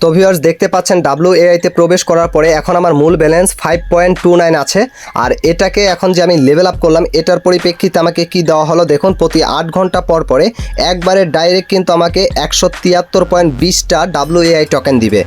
তো ভিউয়ার্স দেখতে পাচ্ছেন ডাব্লিউ তে প্রবেশ করার পরে এখন আমার মূল balance five point two nine আছে। আর এটাকে এখন যে আমি লেভেল আপ করলাম, এটার পরিপ্রেক্ষিতে আমাকে কি দেওয়া হলো দেখুন, প্রতি আট ঘণ্টা পর পরে একবারে ডাইরেক্ট কিন্তু আমাকে একশো তিয়াত্তর পয়েন্ট বিশটা ডাব্লিউ এআই টোকেন দিবে।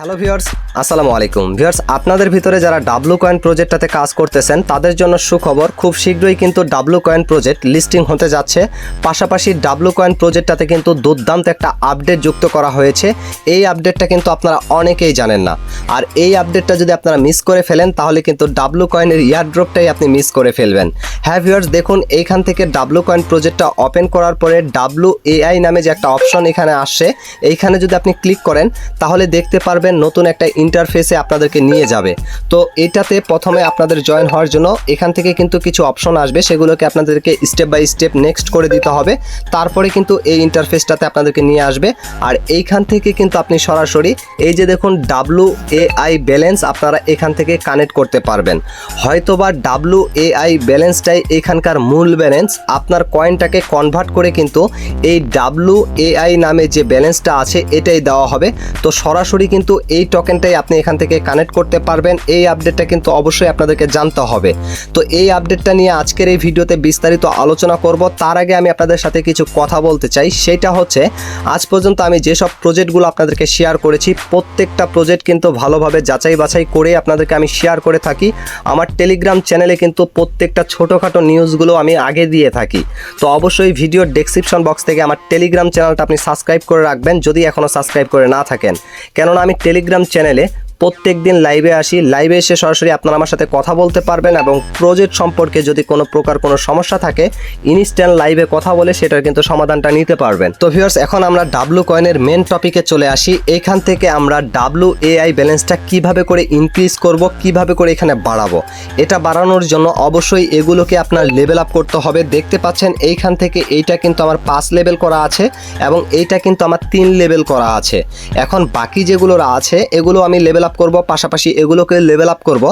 হ্যালো ভিউয়ার্স আসসালামু আলাইকুম ভিউয়ার্স আপনাদের ভিতরে যারা ডাব্লু কয়েন প্রজেক্টটাতে কাজ করতেছেন, তাদের জন্য সুখবর, খুব শীঘ্রই কিন্তু ডাব্লু কয়েন প্রজেক্ট লিস্টিং হতে যাচ্ছে। পাশাপাশি ডাব্লু কয়েন প্রজেক্টটাতে কিন্তু দুর্দান্ত একটা আপডেট যুক্ত করা হয়েছে। এই আপডেটটা কিন্তু আপনারা অনেকেই জানেন না। আর এই আপডেটটা যদি আপনারা মিস করে ফেলেন, তাহলে কিন্তু ডাব্লু কয়েনের ইয়ারড্রপটাই আপনি মিস করে ফেলবেন। হ্যাঁ ভিউয়ার্স দেখুন, এইখান থেকে ডাব্লু কয়েন প্রজেক্টটা ওপেন করার পরে ডাব্লু এআই নামে যে একটা অপশন এখানে আসছে, এইখানে যদি আপনি ক্লিক করেন, তাহলে দেখতে পারবেন নতুন একটা ইন্টারফেসে আপনাদেরকে নিয়ে যাবে। তো এটাতে প্রথমে আপনাদের জয়েন হওয়ার জন্য এখান থেকে কিন্তু কিছু অপশন আসবে, সেগুলোকে আপনাদেরকে স্টেপ বাই স্টেপ নেক্সট করে দিতে হবে। তারপরে কিন্তু এই ইন্টারফেসটাতে আপনাদেরকে নিয়ে আসবে। আর এইখান থেকে কিন্তু আপনি সরাসরি এই যে দেখুন ডাব্লু এআই ব্যালেন্স আপনারা এখান থেকে কানেক্ট করতে পারবেন। হয়তোবা ডাব্লু এআই ব্যালেন্সটাই এখানকার মূল ব্যালেন্স আপনার কয়েনটাকে কনভার্ট করে কিন্তু এই ডাব্লু এআই নামে যে ব্যালেন্সটা আছে, এটাই দেওয়া হবে। তো সরাসরি কিন্তু এই টোকেনটাই আপনি এখান থেকে কানেক্ট করতে পারবেন। এই আপডেটটা কিন্তু অবশ্যই আপনাদেরকে জানতে হবে। তো এই আপডেটটা নিয়ে আজকের এই ভিডিওতে বিস্তারিত আলোচনা করব। তার আগে আমি আপনাদের সাথে কিছু কথা বলতে চাই। সেটা হচ্ছে, আজ পর্যন্ত আমি যেসব প্রজেক্টগুলো আপনাদেরকে শেয়ার করেছি, প্রত্যেকটা প্রজেক্ট কিন্তু ভালোভাবে যাচাই বাছাই করে আপনাদেরকে আমি শেয়ার করে থাকি। আমার টেলিগ্রাম চ্যানেলে কিন্তু প্রত্যেকটা ছোটোখাটো নিউজগুলো আমি আগে দিয়ে থাকি। তো অবশ্যই ভিডিওর ডেসক্রিপশন বক্স থেকে আমার টেলিগ্রাম চ্যানেলটা আপনি সাবস্ক্রাইব করে রাখবেন, যদি এখনও সাবস্ক্রাইব করে না থাকেন। কেননা আমি টেলিগ্রাম চ্যানেলে প্রত্যেক দিন লাইভে আসি। লাইভে এসে সরাসরি আপনারা আমার সাথে কথা বলতে পারবেন এবং প্রজেক্ট সম্পর্কে যদি কোনো প্রকার কোনো সমস্যা থাকে ইনস্ট্যান্ট লাইভে কথা বলে সেটার কিন্তু সমাধানটা নিতে পারবেন। তো ভিউয়ার্স এখন আমরা ডাব্লু কয়েনের মেন টপিকে চলে আসি। এখান থেকে আমরা ডাব্লু এআই ব্যালেন্সটা কীভাবে করে ইনক্রিজ করব, কীভাবে করে এখানে বাড়াবো? এটা বাড়ানোর জন্য অবশ্যই এগুলোকে আপনার লেভেল আপ করতে হবে। দেখতে পাচ্ছেন, এইখান থেকে এইটা কিন্তু আমার পাঁচ লেভেল করা আছে এবং এইটা কিন্তু আমার তিন লেভেল করা আছে। এখন বাকি যেগুলো আছে, এগুলো আমি লেভেল আপ করব, পাশাপাশি এগুলোকে লেভেল আপ করব।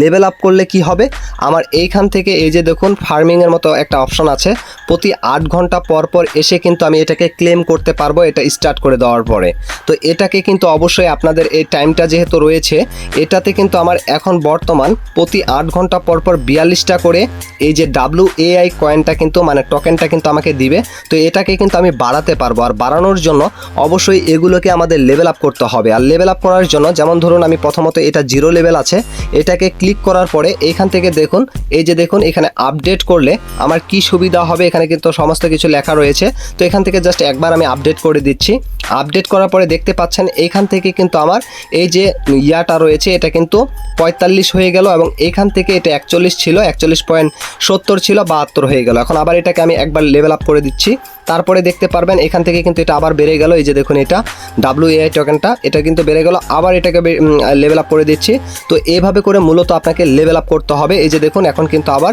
লেভেল আপ করলে কি হবে? আমার এইখান থেকে এই যে দেখুন ফার্মিংয়ের মতো একটা অপশন আছে। প্রতি আট ঘণ্টা পর পর এসে কিন্তু আমি এটাকে ক্লেম করতে পারব, এটা স্টার্ট করে দেওয়ার পরে। তো এটাকে কিন্তু অবশ্যই আপনাদের এই টাইমটা যেহেতু রয়েছে, এটাতে কিন্তু আমার এখন বর্তমান প্রতি আট ঘণ্টা পর পর বিয়াল্লিশটা করে এই যে ডাব্লু এআই কয়েনটা কিন্তু মানে টোকেনটা কিন্তু আমাকে দিবে। তো এটাকে কিন্তু আমি বাড়াতে পারব। আর বাড়ানোর জন্য অবশ্যই এগুলোকে আমাদের লেভেল আপ করতে হবে। আর লেভেল আপ করার জন্য যেমন ধরুন আমি প্রথমত এটা জিরো লেভেল আছে, এটাকে ক্লিক করার পরে এখান থেকে দেখুন, এই যে দেখুন, এখানে আপডেট করলে আমার কি সুবিধা হবে, এখানে কিন্তু সমস্ত কিছু লেখা রয়েছে। তো এখান থেকে জাস্ট একবার আমি আপডেট করে দিচ্ছি। আপডেট করার পরে দেখতে পাচ্ছেন এইখান থেকে কিন্তু আমার এই যে ইয়াটা রয়েছে, এটা কিন্তু পঁয়তাল্লিশ হয়ে গেল এবং এখান থেকে এটা একচল্লিশ ছিল, একচল্লিশ পয়েন্ট সত্তর ছিল, বাহাত্তর হয়ে গেল। এখন আবার এটাকে আমি একবার লেভেল আপ করে দিচ্ছি। তারপরে দেখতে পারবেন এখান থেকে কিন্তু এটা আবার বেড়ে গেল। এই যে দেখুন এটা ডাব্লিউ এআই টোকেনটা এটা কিন্তু বেড়ে গেল। আবার এটাকে লেভেল আপ করে দিচ্ছি। তো এভাবে করে মূলত আপনাকে লেভেল আপ করতে হবে। এই যে দেখুন, এখন কিন্তু আবার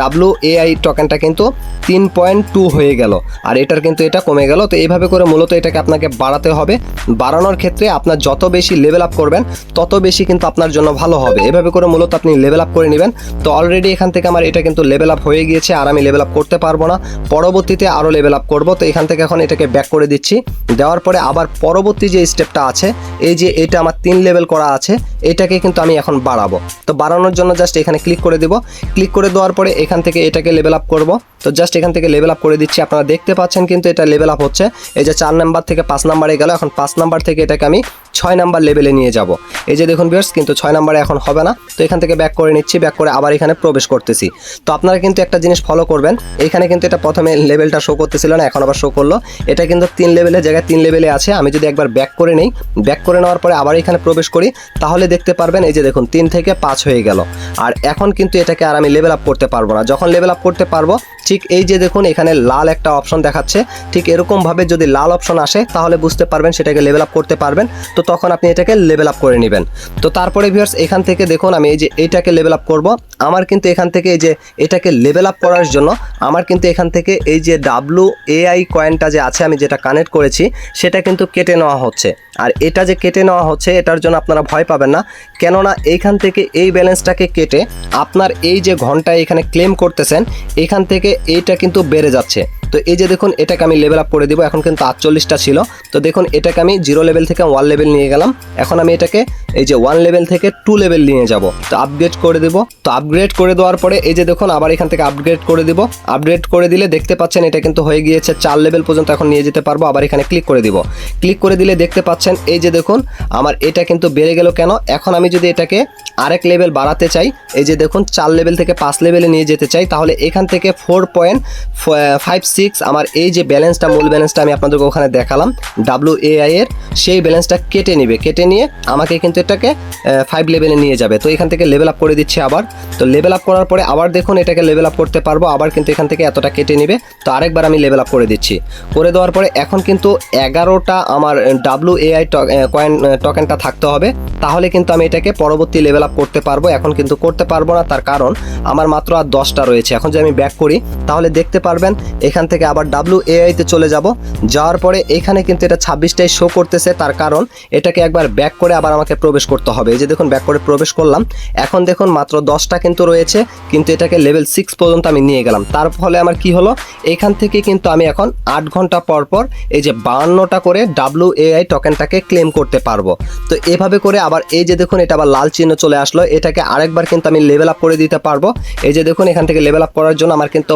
ডাব্লিউ এআই টোকেনটা কিন্তু তিন পয়েন্ট টু হয়ে গেল। আর এটার কিন্তু এটা কমে গেল। তো এইভাবে করে মূলত এটাকে আপনাকে বাড়াতে হবে। বাড়ানোর ক্ষেত্রে আপনার যত বেশি লেভেল আপ করবেন, তত বেশি কিন্তু আপনার জন্য ভালো হবে। এভাবে করে মূলত আপনি লেভেল আপ করে নেবেন। তো অলরেডি এখান থেকে আমার এটা কিন্তু লেভেল আপ হয়ে গিয়েছে। আর আমি লেভেল আপ করতে পারব না। পরবর্তীতে আরও লেভেল আপ করব, তো এখান থেকে এখন এটাকে ব্যাক করে দিচ্ছি। দেওয়ার পরে আবার পরবর্তী যে স্টেপটা আছে, এই যে এটা আমার তিন লেভেল করা আছে, এটাকে কিন্তু আমি এখন বাড়াবো। তো বাড়ানোর জন্য জাস্ট এখানে ক্লিক করে দেব। ক্লিক করে দেওয়ার পরে এখান থেকে এটাকে লেভেল আপ করব। তো জাস্ট এখান থেকে লেভেল আপ করে দিচ্ছি। আপনারা দেখতে পাচ্ছেন কিন্তু এটা লেভেল আপ হচ্ছে। এই যে চার নাম্বার থেকে পাঁচ নাম্বারে গেল। এখন পাঁচ নাম্বার থেকে এটাকে আমি ছয় নাম্বার লেভেলে নিয়ে যাব। এই যে দেখুন বিয়ার্স কিন্তু ছয় নাম্বারে এখন হবে না। তো এখান থেকে ব্যাক করে নিচ্ছি ব্যাক করে আবার এখানে প্রবেশ করতেছি। তো আপনারা কিন্তু একটা জিনিস ফলো করবেন। এখানে কিন্তু এটা প্রথমে লেভেলটা শো করতেছিল না, এখন আবার শো করল। এটা কিন্তু তিন লেভেলের জায়গায় তিন লেভেলে আছে। আমি যদি একবার ব্যাক করে নেই ব্যাক করে নেওয়ার পরে আবার এখানে প্রবেশ করি, তাহলে দেখতে পারবেন এই যে দেখুন, তিন থেকে পাঁচ হয়ে গেল। আর এখন কিন্তু এটাকে আর আমি লেভেল আপ করতে পারব না। যখন লেভেল আপ করতে পারব ঠিক এই যে দেখুন, এখানে লাল একটা অপশন দেখাচ্ছে। ঠিক এরকমভাবে যদি লাল অপশন আসে, তাহলে বুঝতে পারবেন সেটাকে লেভেল আপ করতে পারবেন। তো তখন আপনি এটাকে লেভেল আপ করে নেবেন। তো তারপরে ভিউয়ার্স এখান থেকে দেখুন, আমি এই যে এইটাকে লেভেল আপ করব। আমার কিন্তু এখান থেকে এই যে এটাকে লেভেল আপ করার জন্য আমার কিন্তু এখান থেকে এই যে ডাব্লু এআই কয়েনটা যে আছে আমি যেটা কানেক্ট করেছি, সেটা কিন্তু কেটে নেওয়া হচ্ছে। আর এটা যে কেটে নেওয়া হচ্ছে, এটার জন্য আপনারা ভয় পাবেন না। কেননা এইখান থেকে এই ব্যালেন্সটাকে কেটে আপনার এই যে ঘন্টায় এখানে ক্লেম করতেছেন, এখান থেকে এইটা কিন্তু বেড়ে যাচ্ছে। তো এই যে দেখুন, এটাকে আমি লেভেল আপ করে দিব। এখন কিন্তু আটচল্লিশটা ছিল। তো দেখুন, এটাকে আমি জিরো লেভেল থেকে ওয়ান লেভেল নিয়ে গেলাম। এখন আমি এটাকে এই যে ওয়ান লেভেল থেকে টু লেভেল নিয়ে যাব। তো আপগ্রেড করে দেব। তো আপগ্রেড করে দেওয়ার পরে এই যে দেখুন, আবার এখান থেকে আপগ্রেড করে দিব। আপগ্রেড করে দিলে দেখতে পাচ্ছেন এটা কিন্তু হয়ে গিয়েছে চার লেভেল পর্যন্ত এখন নিয়ে যেতে পারব। আবার এখানে ক্লিক করে দিব। ক্লিক করে দিলে দেখতে পাচ্ছেন এই যে দেখুন, আমার এটা কিন্তু বেড়ে গেল কেন? এখন আমি যদি এটাকে আরেক লেভেল বাড়াতে চাই, এই যে দেখুন, চার লেভেল থেকে পাঁচ লেভেলে নিয়ে যেতে চাই, তাহলে এখান থেকে ফোর পয়েন্ট ফাইভ সিক্স আমার এই যে ব্যালেন্সটা মূল ব্যালেন্সটা আমি আপনাদেরকে ওখানে দেখালাম। ডাব্লিউ এআই এর, সেই ব্যালেন্সটা কেটে নিবে। কেটে নিয়ে আমাকে কিন্তু এটাকে ফাইভ লেভেলে নিয়ে যাবে। তো এখান থেকে লেভেল আপ করে দিচ্ছি আবার। তো লেভেল আপ করার পরে আবার দেখুন এটাকে লেভেল আপ করতে পারব, আবার কিন্তু এখান থেকে এতটা কেটে নেবে। তো আরেকবার আমি লেভেল আপ করে দিচ্ছি। করে দেওয়ার পরে এখন কিন্তু এগারোটা আমার ডাব্লিউ এআই কয়েন টোকেনটা থাকতে হবে। তাহলে কিন্তু আমি এটাকে পরবর্তী লেভেল আপ করতে পারব। এখন কিন্তু করতে পারব না, তার কারণ আমার মাত্র আর দশটা রয়েছে। এখন যদি আমি ব্যাক করি, তাহলে দেখতে পারবেন এখান থেকে আবার ডাব্লিউ এআইতে চলে যাব। যাওয়ার পরে এখানে কিন্তু এটা ছাব্বিশটাই শো করতেছে, তার কারণ এটাকে একবার ব্যাক করে আবার আমাকে প্রবেশ করতে হবে। এই যে দেখুন ব্যাক করে প্রবেশ করলাম। এখন দেখুন, মাত্র দশটা কিন্তু রয়েছে, কিন্তু এটাকে লেভেল সিক্স পর্যন্ত আমি নিয়ে গেলাম। তার ফলে আমার কি হলো? এখান থেকে কিন্তু আমি এখন আট ঘণ্টা পর পর এই যে বাহান্নটা করে ডাব্লিউ এআই টোকেনটাকে ক্লেম করতে পারব। তো এভাবে করে আবার এই যে দেখুন, এটা আবার লাল চিহ্ন চলে আসলো। এটাকে আরেকবার কিন্তু আমি লেভেল আপ করে দিতে পারব। এই যে দেখুন, এখান থেকে লেভেল আপ করার জন্য আমার কিন্তু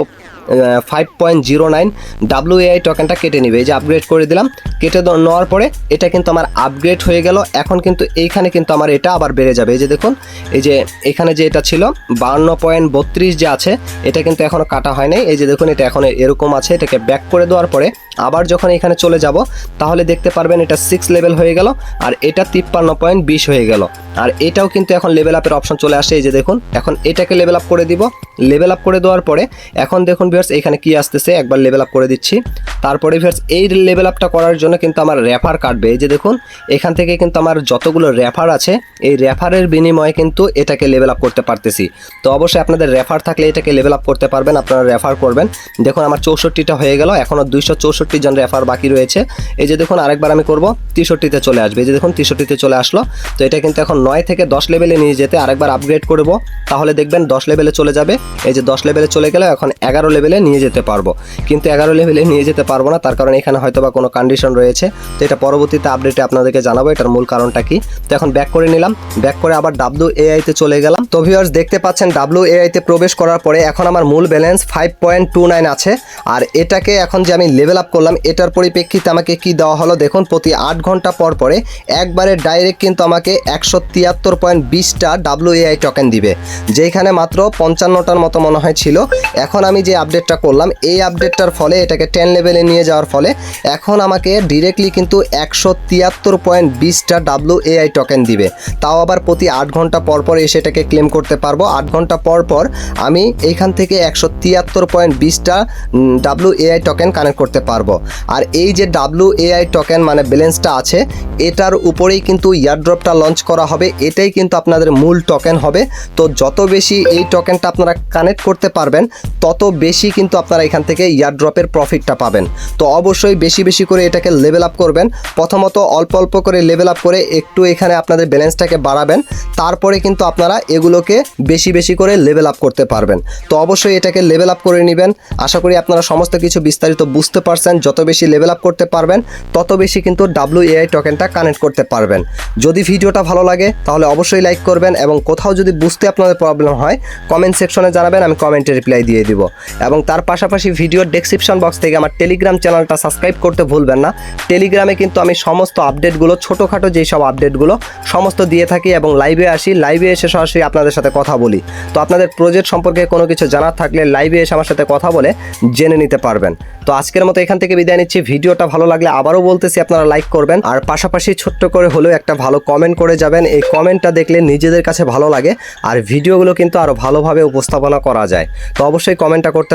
five point zero nine W AI টোকেনটা কেটে নিবে। এই যে আপগ্রেড করে দিলাম, কেটে নেওয়ার পরে এটা কিন্তু আমার আপগ্রেড হয়ে গেল। এখন কিন্তু এইখানে কিন্তু আমার এটা আবার বেড়ে যাবে। এই যে দেখুন, এই যে এখানে যে এটা ছিল বান্ন পয়েন্ট বত্রিশ যে আছে, এটা কিন্তু এখনও কাটা হয় নাই এই যে দেখুন, এটা এখন এরকম আছে। এটাকে ব্যাক করে দেওয়ার পরে আবার যখন এখানে চলে যাব, তাহলে দেখতে পারবেন এটা সিক্স লেভেল হয়ে গেল, আর এটা তিপ্পান্ন পয়েন্ট বিশ হয়ে গেল। আর এটাও কিন্তু এখন লেভেল আপের অপশন চলে আসে। এই যে দেখুন, এখন এটাকে লেভেল আপ করে দিব। লেভেল আপ করে দেওয়ার পরে এখন দেখুন ভিউয়ার্স এখানে কি আসতেছে, একবার লেভেল আপ করে দিচ্ছি। তারপরে ভিউয়ার্স এই লেভেল আপটা করার জন্য কিন্তু আমার রেফার কাটবে এই যে দেখুন, এখান থেকে কিন্তু আমার যতগুলো রেফার আছে, এই রেফারের বিনিময়ে কিন্তু এটাকে লেভেল আপ করতে পারতেছি। তো অবশ্যই আপনাদের রেফার থাকলে এটাকে লেভেল আপ করতে পারবেন, আপনারা রেফার করবেন। দেখুন, আমার চৌষট্টিটা হয়ে গেল, এখনও দুইশো চৌষট্টি জন রেফার বাকি রয়েছে। এই যে দেখুন, আরেকবার আমি করব, তেষট্টিতে চলে আসবে। এই যে দেখুন, তেষট্টিতে চলে আসলো। তো এটা কিন্তু এখন নয় থেকে দশ লেভেলে নিয়ে যেতে আরেকবার আপগ্রেড করব। তাহলে দেখবেন দশ লেভেলে চলে যাবে। এই যে দশ লেভেলে চলে গেলে, এখন এগারো লেভেলে নিয়ে যেতে পারব। কিন্তু এগারো লেভেলে নিয়ে যেতে পারব না, তার কারণ এখানে হয়তো বা কোনো কন্ডিশন রয়েছে। তো এটা পরবর্তীতে আপডেটে আপনাদেরকে জানাব, এটার মূল কারণটা কি। তো এখন ব্যাক করে নিলাম। ব্যাক করে আবার ডাব্লিউ এআইতে চলে গেলাম। তো ভিউয়ার্স দেখতে পাচ্ছেন ডাব্লিউ এআইতে প্রবেশ করার পরে এখন আমার মূল balance five point two nine আছে। আর এটাকে এখন যে আমি লেভেল আপ করলাম, এটার পরিপ্রেক্ষিতে আমাকে কি দেওয়া হলো, দেখুন, প্রতি আট ঘণ্টা পর পরে একবারে ডাইরেক্ট কিন্তু আমাকে একশো তিয়াত্তর পয়েন্ট বিশটা ডাব্লিউ এআই টোকেন দিবে। যেখানে মাত্র পঞ্চান্নটার মতো মনে হয় ছিল। এখন আমি যে আপডেটটা করলাম। এই আপডেটটার ফলে, এটাকে টেন লেভেলে নিয়ে যাওয়ার ফলে, এখন আমাকে ডিরেক্টলি কিন্তু একশো তিয়াত্তর পয়েন্ট বিশটা ডাব্লিউ এআই টোকেন দিবে। তাও আবার প্রতি আট ঘণ্টা পর পর এসে এটাকে ক্লেম করতে পারব। আট ঘণ্টা পর পর আমি এইখান থেকে একশো তিয়াত্তর পয়েন্ট বিশটা ডাব্লিউ এআই টোকেন কানেক্ট করতে পারব। আর এই যে ডাব্লিউ এআই টোকেন মানে ব্যালেন্সটা আছে, এটার উপরেই কিন্তু ইয়ারড্রপটা লঞ্চ করা হবে। এটাই কিন্তু আপনাদের মূল টোকেন হবে। তো যত বেশি এই টোকেনটা আপনারা কানেক্ট করতে পারবেন, তত বেশি কিন্তু আপনারা এখান থেকে ইয়ারড্রপের প্রফিটটা পাবেন। তো অবশ্যই বেশি বেশি করে এটাকে লেভেল আপ করবেন। প্রথমত অল্প অল্প করে লেভেল আপ করে একটু এখানে আপনাদের ব্যালেন্সটাকে বাড়াবেন। তারপরে কিন্তু আপনারা এগুলোকে বেশি বেশি করে লেভেল আপ করতে পারবেন। তো অবশ্যই এটাকে লেভেল আপ করে নেবেন। আশা করি আপনারা সমস্ত কিছু বিস্তারিত বুঝতে পারছেন। যত বেশি লেভেল আপ করতে পারবেন, তত বেশি কিন্তু ডাব্লিউ এআই টোকেনটা কানেক্ট করতে পারবেন। যদি ভিডিওটা ভালো লাগে, তাহলে অবশ্যই লাইক করবেন এবং কোথাও যদি বুঝতে আপনাদের প্রবলেম হয় কমেন্ট সেকশনে জানাবেন, আমি কমেন্টে রিপ্লাই দিয়ে দিব। এবং তার পাশাপাশি ভিডিওর ডেসক্রিপশন বক্স থেকে আমার টেলিগ্রাম চ্যানেলটা সাবস্ক্রাইব করতে ভুলবেন না। টেলিগ্রামে কিন্তু আমি সমস্ত আপডেটগুলো ছোটোখাটো যেই সব আপডেটগুলো সমস্ত দিয়ে থাকি এবং লাইভে আসি। লাইভে এসে সরাসরি আপনাদের সাথে কথা বলি। তো আপনাদের প্রজেক্ট সম্পর্কে কোনো কিছু জানার থাকলে লাইভে এসে আমার সাথে কথা বলে জেনে নিতে পারবেন। তো আজকের মতো এখান থেকে বিদায় নিচ্ছি। ভিডিওটা ভালো লাগলে আবারও বলতেছি, আপনারা লাইক করবেন। আর পাশাপাশি ছোট্ট করে হলেও একটা ভালো কমেন্ট করে যাবেন। এই কমেন্টটা দেখলে নিজেদের কাছে ভালো লাগে। আর ভিডিওগুলো কিন্তু আরও ভালোভাবে উপস্থাপনা করা যায়। তো অবশ্যই কমেন্টটা করতে